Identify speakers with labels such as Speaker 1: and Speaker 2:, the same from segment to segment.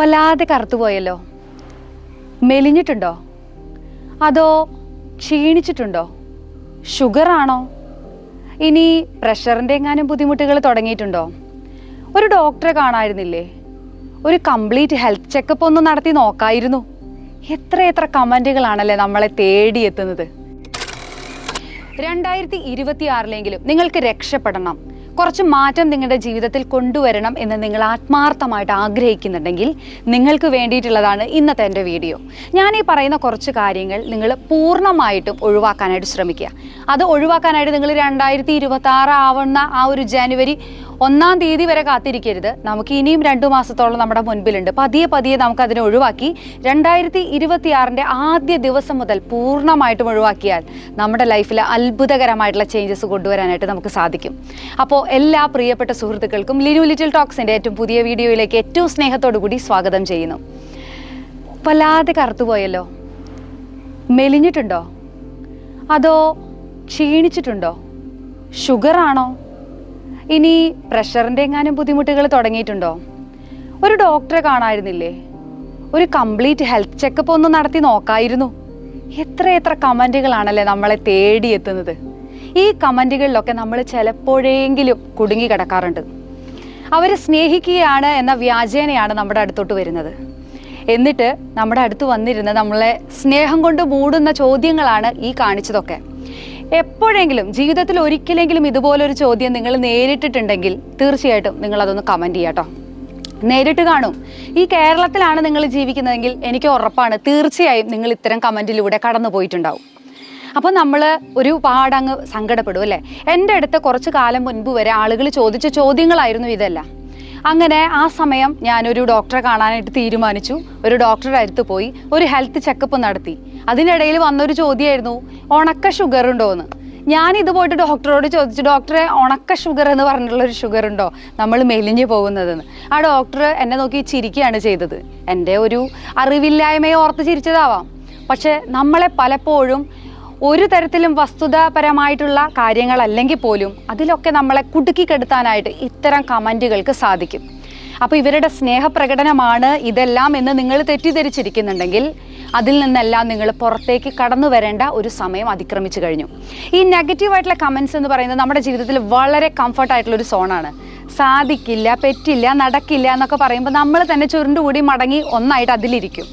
Speaker 1: വല്ലാതെ കറുത്തുപോയല്ലോ മെലിഞ്ഞിട്ടുണ്ടോ? അതോ ക്ഷീണിച്ചിട്ടുണ്ടോ? ഷുഗറാണോ? ഇനി പ്രഷറിന്റെ എങ്ങാനും ബുദ്ധിമുട്ടുകൾ തുടങ്ങിയിട്ടുണ്ടോ? ഒരു ഡോക്ടറെ കാണായിരുന്നില്ലേ? ഒരു കംപ്ലീറ്റ് ഹെൽത്ത് ചെക്കപ്പ് ഒന്ന് നടത്തി നോക്കായിരുന്നു. എത്ര എത്ര കമന്റുകളാണല്ലേ നമ്മളെ തേടിയെത്തുന്നത്. രണ്ടായിരത്തി ഇരുപത്തി ആറിലെങ്കിലും നിങ്ങൾക്ക് രക്ഷപ്പെടണം. കുറച്ച് മാറ്റം നിങ്ങളുടെ ജീവിതത്തിൽ കൊണ്ടുവരണം എന്ന് നിങ്ങൾ ആത്മാർത്ഥമായിട്ട് ആഗ്രഹിക്കുന്നുണ്ടെങ്കിൽ നിങ്ങൾക്ക് വേണ്ടിയിട്ടുള്ളതാണ് ഇന്നത്തെ എന്റെ വീഡിയോ. ഞാൻ ഈ പറയുന്ന കുറച്ച് കാര്യങ്ങൾ നിങ്ങൾ പൂർണമായിട്ടും ഒഴിവാക്കാനായിട്ട് ശ്രമിക്കുക. അത് ഒഴിവാക്കാനായിട്ട് നിങ്ങൾ രണ്ടായിരത്തി ഇരുപത്തി ആറ് ആവുന്ന ആ ഒരു ജനുവരി ഒന്നാം തീയതി വരെ കാത്തിരിക്കരുത്. നമുക്ക് ഇനിയും രണ്ടു മാസത്തോളം നമ്മുടെ മുൻപിലുണ്ട്. പതിയെ പതിയെ നമുക്ക് അതിനെ ഒഴിവാക്കി രണ്ടായിരത്തി ഇരുപത്തിയാറിന്റെ ആദ്യ ദിവസം മുതൽ പൂർണമായിട്ടും ഒഴിവാക്കിയാൽ നമ്മുടെ ലൈഫിൽ അത്ഭുതകരമായിട്ടുള്ള ചേഞ്ചസ് കൊണ്ടുവരാനായിട്ട് നമുക്ക് സാധിക്കും. അപ്പോൾ എല്ലാ പ്രിയപ്പെട്ട സുഹൃത്തുക്കൾക്കും ലിനു ലിറ്റിൽ ടോക്സിന്റെ ഏറ്റവും പുതിയ വീഡിയോയിലേക്ക് ഏറ്റവും സ്നേഹത്തോടു കൂടി സ്വാഗതം ചെയ്യുന്നു. വല്ലാതെ കറുത്തുപോയല്ലോ മെലിഞ്ഞിട്ടുണ്ടോ? അതോ ക്ഷീണിച്ചിട്ടുണ്ടോ? ഷുഗർ ആണോ? ഇനി പ്രഷറിന്റെ എങ്ങാനും ബുദ്ധിമുട്ടുകൾ തുടങ്ങിയിട്ടുണ്ടോ? ഒരു ഡോക്ടറെ കാണായിരുന്നില്ലേ? ഒരു കംപ്ലീറ്റ് ഹെൽത്ത് ചെക്കപ്പ് ഒന്ന് നടത്തി നോക്കായിരുന്നു. എത്ര എത്ര കമന്റുകളാണല്ലേ നമ്മളെ തേടിയെത്തുന്നത്. ഈ കമന്റുകളിലൊക്കെ നമ്മൾ ചിലപ്പോഴെങ്കിലും കുടുങ്ങി കിടക്കാറുണ്ട്. അവർ സ്നേഹിക്കുകയാണ് എന്ന വ്യാജേനയാണ് നമ്മുടെ അടുത്തോട്ട് വരുന്നത്. എന്നിട്ട് നമ്മുടെ അടുത്ത് വന്നിരുന്ന് നമ്മളെ സ്നേഹം കൊണ്ട് മൂടുന്ന ചോദ്യങ്ങളാണ് ഈ കാണിച്ചതൊക്കെ. എപ്പോഴെങ്കിലും ജീവിതത്തിൽ ഒരിക്കലെങ്കിലും ഇതുപോലൊരു ചോദ്യം നിങ്ങൾ നേരിട്ടിട്ടുണ്ടെങ്കിൽ തീർച്ചയായിട്ടും നിങ്ങൾ അതൊന്ന് കമന്റ് ചെയ്യാട്ടോ നേരിട്ട് കാണും. ഈ കേരളത്തിലാണ് നിങ്ങൾ ജീവിക്കുന്നതെങ്കിൽ എനിക്ക് ഉറപ്പാണ് തീർച്ചയായും നിങ്ങൾ ഇത്തരം കമന്റിലൂടെ കടന്നു പോയിട്ടുണ്ടാവും. അപ്പോൾ നമ്മൾ ഒരുപാട് അങ്ങ് സങ്കടപ്പെടും അല്ലേ? എന്റെ അടുത്ത് കുറച്ച് കാലം മുൻപ് വരെ ആളുകൾ ചോദിച്ച ചോദ്യങ്ങളായിരുന്നു ഇതെല്ലാം. അങ്ങനെ ആ സമയം ഞാനൊരു ഡോക്ടറെ കാണാനായിട്ട് തീരുമാനിച്ചു. ഒരു ഡോക്ടറുടെ അടുത്ത് പോയി ഒരു ഹെൽത്ത് ചെക്കപ്പ് നടത്തി. അതിനിടയിൽ വന്നൊരു ചോദ്യമായിരുന്നു ഉണക്ക ഷുഗർ ഉണ്ടോ എന്ന് ഞാൻ ഇത് പോയിട്ട് ഡോക്ടറോട് ചോദിച്ചു ഡോക്ടറെ ഉണക്ക ഷുഗർ എന്ന് പറഞ്ഞിട്ടുള്ള ഒരു ഷുഗർ ഉണ്ടോ? നമ്മൾ മെലിഞ്ഞു പോകുന്നതെന്ന്. ആ ഡോക്ടർ എന്നെ നോക്കി ചിരിക്കുകയാണ് ചെയ്തത്. എന്റെ ഒരു അറിവില്ലായ്മയെ ഓർത്ത് ചിരിച്ചതാവാം. പക്ഷെ നമ്മളെ പലപ്പോഴും ഒരു തരത്തിലും വസ്തുതാപരമായിട്ടുള്ള കാര്യങ്ങളല്ലെങ്കിൽ പോലും അതിലൊക്കെ നമ്മളെ കുടുക്കിക്കെടുത്താനായിട്ട് ഇത്തരം കമന്റുകൾക്ക് സാധിക്കും. അപ്പോൾ ഇവരുടെ സ്നേഹപ്രകടനമാണ് ഇതെല്ലാം എന്ന് നിങ്ങൾ തെറ്റിദ്ധരിച്ചിരിക്കുന്നുണ്ടെങ്കിൽ അതിൽ നിന്നെല്ലാം നിങ്ങൾ പുറത്തേക്ക് കടന്നു വരേണ്ട ഒരു സമയം അതിക്രമിച്ചു കഴിഞ്ഞു. ഈ നെഗറ്റീവായിട്ടുള്ള കമൻസ് എന്ന് പറയുന്നത് നമ്മുടെ ജീവിതത്തിൽ വളരെ കംഫർട്ടായിട്ടുള്ള ഒരു സോണാണ് സാധിക്കില്ല പറ്റില്ല നടക്കില്ല എന്നൊക്കെ പറയുമ്പോൾ നമ്മൾ തന്നെ ചുരുണ്ടുകൂടി മടങ്ങി ഒന്നായിട്ട് അതിലിരിക്കും.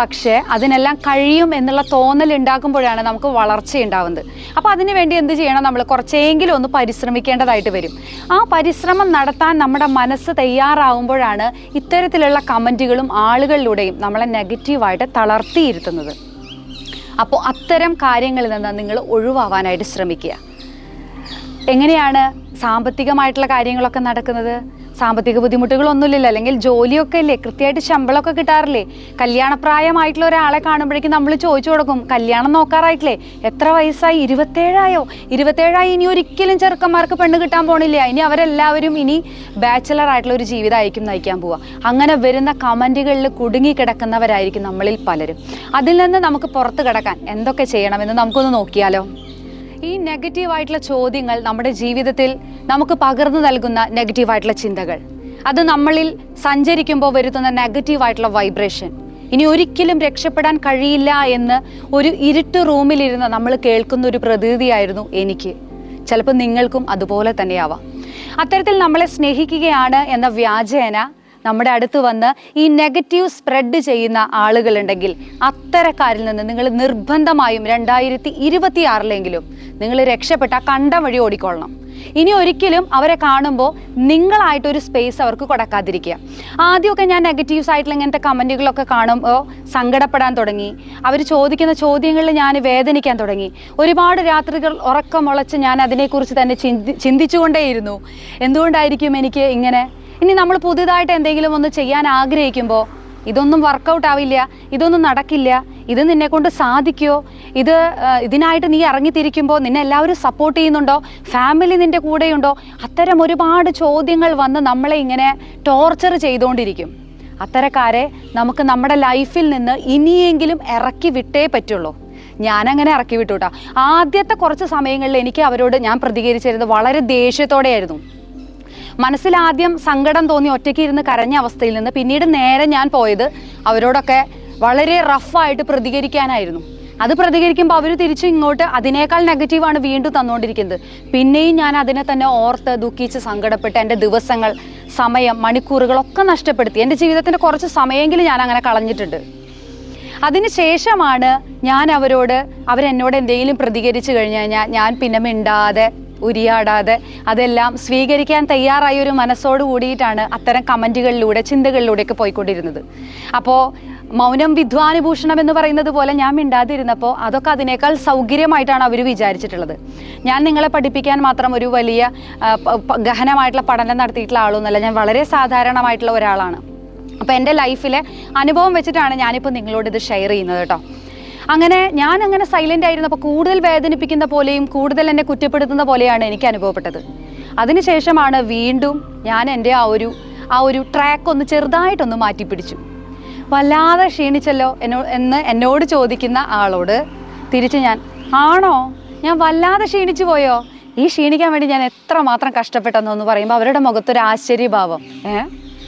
Speaker 1: പക്ഷേ അതിനെല്ലാം കഴിയും എന്നുള്ള തോന്നൽ ഉണ്ടാക്കുമ്പോഴാണ് നമുക്ക് വളർച്ച ഉണ്ടാവുന്നത്. അപ്പോൾ അതിനു വേണ്ടി എന്ത് ചെയ്യണം നമ്മൾ? കുറച്ചെങ്കിലും ഒന്ന് പരിശ്രമിക്കേണ്ടതായിട്ട് വരും. ആ പരിശ്രമം നടത്താൻ നമ്മുടെ മനസ്സ് തയ്യാറാവുമ്പോഴാണ് ഇത്തരത്തിലുള്ള കമന്റുകളും ആളുകളിലൂടെയും നമ്മളെ നെഗറ്റീവായിട്ട് തളർത്തിയിരുത്തുന്നത്. അപ്പോൾ അത്തരം കാര്യങ്ങളിൽ നിന്ന് നിങ്ങൾ ഒഴിവാവാനായിട്ട് ശ്രമിക്കുക. എങ്ങനെയാണ് സാമ്പത്തികമായിട്ടുള്ള കാര്യങ്ങളൊക്കെ നടക്കുന്നത്? സാമ്പത്തിക ബുദ്ധിമുട്ടുകളൊന്നുമില്ലല്ലോ. അല്ലെങ്കിൽ ജോലിയൊക്കെ ഇല്ലേ കൃത്യമായിട്ട് ശമ്പളമൊക്കെ കിട്ടാറില്ലേ. കല്യാണപ്രായമായിട്ടുള്ള ഒരാളെ കാണുമ്പോഴേക്കും നമ്മൾ ചോദിച്ചു കൊടുക്കും കല്യാണം നോക്കാറായിട്ടില്ലേ? എത്ര വയസ്സായി? ഇരുപത്തേഴായോ? ഇരുപത്തേഴായി ഇനി ഒരിക്കലും ചെറുക്കന്മാർക്ക് പെണ്ണ് കിട്ടാൻ പോണില്ല. ഇനി അവരെല്ലാവരും ഇനി ബാച്ചലർ ആയിട്ടുള്ള ഒരു ജീവിതമായിരിക്കും നയിക്കാൻ പോവുക. അങ്ങനെ വരുന്ന കമന്റുകളിൽ കുടുങ്ങിക്കിടക്കുന്നവരായിരിക്കും നമ്മളിൽ പലരും. അതിൽ നിന്ന് നമുക്ക് പുറത്ത് കിടക്കാൻ എന്തൊക്കെ ചെയ്യണമെന്ന് നമുക്കൊന്ന് നോക്കിയാലോ? ഈ നെഗറ്റീവ് ആയിട്ടുള്ള ചോദ്യങ്ങൾ നമ്മുടെ ജീവിതത്തിൽ നമുക്ക് പകർന്നു നൽകുന്ന നെഗറ്റീവ് ആയിട്ടുള്ള ചിന്തകൾ. അത് നമ്മളിൽ സഞ്ചരിക്കുമ്പോൾ വരുത്തുന്ന നെഗറ്റീവായിട്ടുള്ള വൈബ്രേഷൻ ഇനി ഒരിക്കലും രക്ഷപ്പെടാൻ കഴിയില്ല എന്ന് ഒരു ഇരുട്ട് റൂമിലിരുന്ന് നമ്മൾ കേൾക്കുന്ന ഒരു പ്രതീതിയായിരുന്നു എനിക്ക്. ചിലപ്പോൾ നിങ്ങൾക്കും അതുപോലെ തന്നെയാവാം. അത്തരത്തിൽ നമ്മളെ സ്നേഹിക്കുകയാണ് എന്ന വ്യാജേന നമ്മുടെ അടുത്ത് വന്ന് ഈ നെഗറ്റീവ് സ്പ്രെഡ് ചെയ്യുന്ന ആളുകളുണ്ടെങ്കിൽ അത്തരക്കാരിൽ നിന്ന് നിങ്ങൾ നിർബന്ധമായും രണ്ടായിരത്തി ഇരുപത്തി ആറിലെങ്കിലും നിങ്ങൾ രക്ഷപ്പെട്ട കണ്ട വഴി ഓടിക്കൊള്ളണം. ഇനി ഒരിക്കലും അവരെ കാണുമ്പോൾ നിങ്ങളായിട്ടൊരു സ്പേസ് അവർക്ക് കൊടുക്കാതിരിക്കുക. ആദ്യമൊക്കെ ഞാൻ നെഗറ്റീവ്സ് ആയിട്ടുള്ള ഇങ്ങനത്തെ കമന്റുകളൊക്കെ കാണുമ്പോൾ സങ്കടപ്പെടാൻ തുടങ്ങി. അവർ ചോദിക്കുന്ന ചോദ്യങ്ങളിൽ ഞാൻ വേദനിക്കാൻ തുടങ്ങി. ഒരുപാട് രാത്രികൾ ഉറക്കം മുളച്ച് ഞാൻ അതിനെക്കുറിച്ച് തന്നെ ചിന്തി ചിന്തിച്ചുകൊണ്ടേയിരുന്നു. എന്തുകൊണ്ടായിരിക്കും എനിക്ക് ഇങ്ങനെ ഇനി നമ്മൾ പുതിയതായിട്ട് എന്തെങ്കിലും ഒന്ന് ചെയ്യാൻ ആഗ്രഹിക്കുമ്പോൾ ഇതൊന്നും വർക്കൗട്ട് ആവില്ല ഇതൊന്നും നടക്കില്ല ഇത് നിന്നെ കൊണ്ട് സാധിക്കുമോ ഇത് ഇതിനായിട്ട് നീ ഇറങ്ങിത്തിരിക്കുമ്പോൾ നിന്നെ എല്ലാവരും സപ്പോർട്ട് ചെയ്യുന്നുണ്ടോ? ഫാമിലി നിന്റെ കൂടെയുണ്ടോ? അത്തരം ഒരുപാട് ചോദ്യങ്ങൾ വന്ന് നമ്മളെ ഇങ്ങനെ ടോർച്ചർ ചെയ്തുകൊണ്ടിരിക്കും അത്തരക്കാരെ നമുക്ക് നമ്മുടെ ലൈഫിൽ നിന്ന് ഇനിയെങ്കിലും ഇറക്കി വിട്ടേ പറ്റുള്ളൂ. ഞാനങ്ങനെ ഇറക്കി വിട്ടു കേട്ടോ ആദ്യത്തെ കുറച്ച് സമയങ്ങളിൽ എനിക്ക് അവരോട് ഞാൻ പ്രതികരിച്ചിരുന്നത് വളരെ ദേഷ്യത്തോടെയായിരുന്നു. മനസ്സിലാദ്യം സങ്കടം തോന്നി ഒറ്റയ്ക്ക് ഇരുന്ന് കരഞ്ഞ അവസ്ഥയിൽ നിന്ന് പിന്നീട് നേരെ ഞാൻ പോയത് അവരോടൊക്കെ വളരെ റഫായിട്ട് പ്രതികരിക്കാനായിരുന്നു. അത് പ്രതികരിക്കുമ്പോൾ അവർ തിരിച്ചു ഇങ്ങോട്ട് അതിനേക്കാൾ നെഗറ്റീവാണ് വീണ്ടും തന്നുകൊണ്ടിരിക്കുന്നത് പിന്നെയും ഞാൻ അതിനെ തന്നെ ഓർത്ത് ദുഃഖിച്ച് സങ്കടപ്പെട്ട് എന്റെ ദിവസങ്ങൾ സമയം മണിക്കൂറുകളൊക്കെ നഷ്ടപ്പെടുത്തി. എന്റെ ജീവിതത്തിന്റെ കുറച്ച് സമയമെങ്കിലും ഞാൻ അങ്ങനെ കളഞ്ഞിട്ടുണ്ട്. അതിനുശേഷമാണ് ഞാൻ അവരോട് അവരെന്നോട് എന്തെങ്കിലും പ്രതികരിച്ചു കഴിഞ്ഞു കഴിഞ്ഞാൽ ഞാൻ പിന്നെ മിണ്ടാതെ ഉരിയാടാതെ അതെല്ലാം സ്വീകരിക്കാൻ തയ്യാറായ ഒരു മനസ്സോട് കൂടിയിട്ടാണ് അത്തരം കമന്റുകളിലൂടെ ചിന്തകളിലൂടെയൊക്കെ പോയിക്കൊണ്ടിരുന്നത്. അപ്പോൾ മൗനം വിദ്വാനുഭൂഷണം എന്ന് പറയുന്നത് പോലെ ഞാൻ മിണ്ടാതിരുന്നപ്പോൾ അതൊക്കെ അതിനേക്കാൾ സൗകര്യമായിട്ടാണ് അവർ വിചാരിച്ചിട്ടുള്ളത്. ഞാൻ നിങ്ങളെ പഠിപ്പിക്കാൻ മാത്രം ഒരു വലിയ ഗഹനമായിട്ടുള്ള പഠനം നടത്തിയിട്ടുള്ള ആളൊന്നുമല്ല. ഞാൻ വളരെ സാധാരണമായിട്ടുള്ള ഒരാളാണ്. അപ്പോൾ എന്റെ ലൈഫിലെ അനുഭവം വെച്ചിട്ടാണ് ഞാനിപ്പോൾ നിങ്ങളോട് ഇത് ഷെയർ ചെയ്യുന്നത് കേട്ടോ. അങ്ങനെ ഞാൻ അങ്ങനെ സൈലന്റ് ആയിരുന്നപ്പോൾ കൂടുതൽ വേദനിപ്പിക്കുന്ന പോലെയും കൂടുതൽ എന്നെ കുറ്റപ്പെടുത്തുന്ന പോലെയാണ് എനിക്ക് അനുഭവപ്പെട്ടത്. അതിനുശേഷമാണ് വീണ്ടും ഞാൻ എന്റെ ആ ഒരു ആ ഒരു ട്രാക്ക് ഒന്ന് ചെറുതായിട്ടൊന്ന് മാറ്റിപ്പിടിച്ചു. വല്ലാതെ ക്ഷീണിച്ചല്ലോ എന്നോ എന്ന് എന്നോട് ചോദിക്കുന്ന ആളോട് തിരിച്ച് ഞാൻ ആണോ? ഞാൻ വല്ലാതെ ക്ഷീണിച്ചു പോയോ? ഈ ക്ഷീണിക്കാൻ വേണ്ടി ഞാൻ എത്ര മാത്രം കഷ്ടപ്പെട്ടെന്നൊന്ന് പറയുമ്പോൾ അവരുടെ മുഖത്തൊരു ആശ്ചര്യഭാവം. ഏ?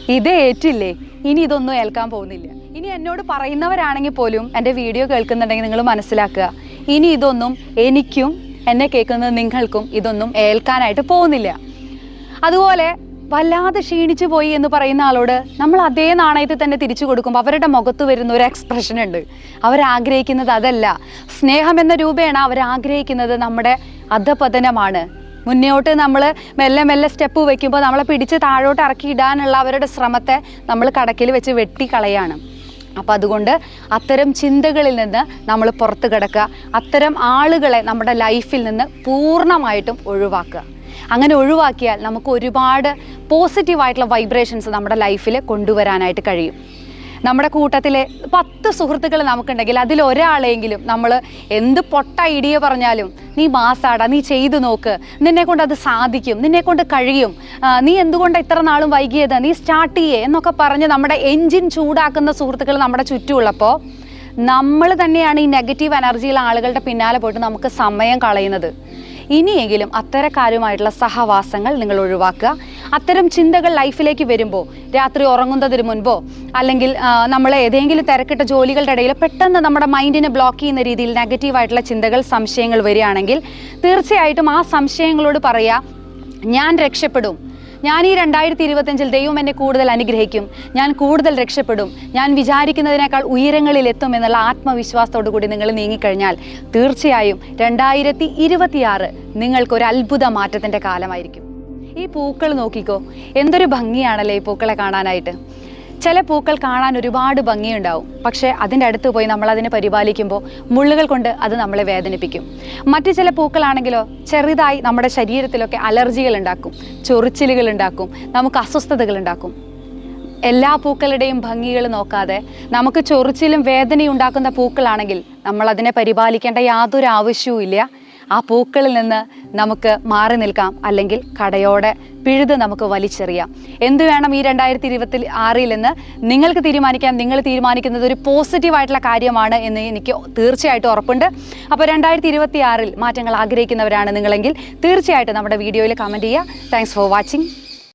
Speaker 1: ഇത് ഏറ്റില്ലേ? ഇനി ഇതൊന്നും ഏൽക്കാൻ പോകുന്നില്ല. ഇനി എന്നോട് പറയുന്നവരാണെങ്കിൽ പോലും എന്റെ വീഡിയോ കേൾക്കുന്നുണ്ടെങ്കിൽ നിങ്ങൾ മനസ്സിലാക്കുക. ഇനി ഇതൊന്നും എനിക്കും എന്നെ കേൾക്കുന്നത് നിങ്ങൾക്കും ഇതൊന്നും ഏൽക്കാനായിട്ട് പോകുന്നില്ല. അതുപോലെ വല്ലാതെ ക്ഷീണിച്ചു പോയി എന്ന് പറയുന്ന ആളോട് നമ്മൾ അതേ നാണയത്തിൽ തന്നെ തിരിച്ചു കൊടുക്കുമ്പോൾ അവരുടെ മുഖത്ത് വരുന്ന ഒരു എക്സ്പ്രഷൻ ഉണ്ട്. അവരാഗ്രഹിക്കുന്നത് അതല്ല. സ്നേഹം എന്ന രൂപേണ അവരാഗ്രഹിക്കുന്നത് നമ്മുടെ അധപതനമാണ്. മുന്നോട്ട് നമ്മൾ മെല്ലെ മെല്ലെ സ്റ്റെപ്പ് വെക്കുമ്പോൾ നമ്മളെ പിടിച്ച് താഴോട്ട് ഇറക്കി ഇടാനുള്ള അവരുടെ ശ്രമത്തെ നമ്മൾ കടക്കിൽ വെച്ച് വെട്ടിക്കളയാണ്. അപ്പോൾ അതുകൊണ്ട് അത്തരം ചിന്തകളിൽ നിന്ന് നമ്മൾ പുറത്ത് കിടക്കുക. അത്തരം ആളുകളെ നമ്മുടെ ലൈഫിൽ നിന്ന് പൂർണമായിട്ടും ഒഴിവാക്കുക. അങ്ങനെ ഒഴിവാക്കിയാൽ നമുക്ക് ഒരുപാട് പോസിറ്റീവായിട്ടുള്ള വൈബ്രേഷൻസ് നമ്മുടെ ലൈഫിൽ കൊണ്ടുവരാനായിട്ട് കഴിയും. നമ്മുടെ കൂട്ടത്തിലെ പത്ത് സുഹൃത്തുക്കൾ നമുക്കുണ്ടെങ്കിൽ അതിൽ ഒരാളെങ്കിലും നമ്മൾ എന്ത് പൊട്ട ഐഡിയ പറഞ്ഞാലും നീ മാസാടാ നീ ചെയ്തു നോക്ക്. നിന്നെ കൊണ്ട് അത് സാധിക്കും നിന്നെ കൊണ്ട് കഴിയും. നീ എന്തുകൊണ്ട് ഇത്ര നാളും വൈകിയത്? നീ സ്റ്റാർട്ട് ചെയ്യേ എന്നൊക്കെ പറഞ്ഞ് നമ്മുടെ എൻജിൻ ചൂടാക്കുന്ന സുഹൃത്തുക്കൾ നമ്മുടെ ചുറ്റുമുള്ളപ്പോൾ നമ്മൾ തന്നെയാണ് ഈ നെഗറ്റീവ് എനർജിയിൽ ആളുകളുടെ പിന്നാലെ പോയിട്ട് നമുക്ക് സമയം കളയുന്നത്. ഇനിയെങ്കിലും അത്തരക്കാരുമായിട്ടുള്ള സഹവാസങ്ങൾ നിങ്ങൾ ഒഴിവാക്കുക. അത്തരം ചിന്തകൾ ലൈഫിലേക്ക് വരുമ്പോൾ രാത്രി ഉറങ്ങുന്നതിന് മുൻപോ അല്ലെങ്കിൽ നമ്മൾ ഏതെങ്കിലും തിരക്കിട്ട ജോലികളുടെ ഇടയിൽ പെട്ടെന്ന് നമ്മുടെ മൈൻഡിനെ ബ്ലോക്ക് ചെയ്യുന്ന രീതിയിൽ നെഗറ്റീവായിട്ടുള്ള ചിന്തകൾ സംശയങ്ങൾ വരികയാണെങ്കിൽ തീർച്ചയായിട്ടും ആ സംശയങ്ങളോട് പറയുക ഞാൻ രക്ഷപ്പെടും. ഞാൻ ഈ രണ്ടായിരത്തി ഇരുപത്തഞ്ചിൽ ദൈവം എന്നെ കൂടുതൽ അനുഗ്രഹിക്കും. ഞാൻ കൂടുതൽ രക്ഷപ്പെടും. ഞാൻ വിചാരിക്കുന്നതിനേക്കാൾ ഉയരങ്ങളിൽ എത്തും എന്നുള്ള ആത്മവിശ്വാസത്തോടു കൂടി നിങ്ങൾ നീങ്ങിക്കഴിഞ്ഞാൽ തീർച്ചയായും രണ്ടായിരത്തി ഇരുപത്തിയാറ് നിങ്ങൾക്കൊരു അത്ഭുത മാറ്റത്തിന്റെ കാലമായിരിക്കും. ഈ പൂക്കൾ നോക്കിക്കോ എന്തൊരു ഭംഗിയാണല്ലേ ഈ പൂക്കളെ കാണാനായിട്ട്. ചില പൂക്കൾ കാണാൻ ഒരുപാട് ഭംഗിയുണ്ടാവും. പക്ഷേ അതിന്റെ അടുത്ത് പോയി നമ്മൾ അതിനെ പരിപാലിക്കുമ്പോൾ മുള്ളുകൾ കൊണ്ട് അത് നമ്മളെ വേദനിപ്പിക്കും. മറ്റു ചില പൂക്കളാണെങ്കിലോ ചെറുതായി നമ്മുടെ ശരീരത്തിലൊക്കെ അലർജികൾ ഉണ്ടാക്കും. ചൊറിച്ചിലുകൾ ഉണ്ടാക്കും. നമുക്ക് അസ്വസ്ഥതകൾ ഉണ്ടാക്കും. എല്ലാ പൂക്കളുടെയും ഭംഗികൾ നോക്കാതെ നമുക്ക് ചൊറിച്ചിലും വേദനയും ഉണ്ടാക്കുന്ന പൂക്കളാണെങ്കിൽ നമ്മൾ അതിനെ പരിപാലിക്കേണ്ട യാതൊരു ആവശ്യവും ഇല്ല. ആ പൂക്കളിൽ നിന്ന് നമുക്ക് മാറി നിൽക്കാം അല്ലെങ്കിൽ കടയോടെ പിഴുത് നമുക്ക് വലിച്ചെറിയാം. എന്ത് വേണം ഈ രണ്ടായിരത്തി ഇരുപത്തി ആറിൽ നിന്ന്? നിങ്ങൾക്ക് തീരുമാനിക്കാം. നിങ്ങൾ തീരുമാനിക്കുന്നത് ഒരു പോസിറ്റീവായിട്ടുള്ള കാര്യമാണ് എന്ന് എനിക്ക് തീർച്ചയായിട്ടും ഉറപ്പുണ്ട്. അപ്പോൾ രണ്ടായിരത്തി ഇരുപത്തി ആറിൽ മാറ്റങ്ങൾ ആഗ്രഹിക്കുന്നവരാണ് നിങ്ങളെങ്കിൽ തീർച്ചയായിട്ടും നമ്മുടെ വീഡിയോയിൽ കമന്റ് ചെയ്യുക. Thanks for watching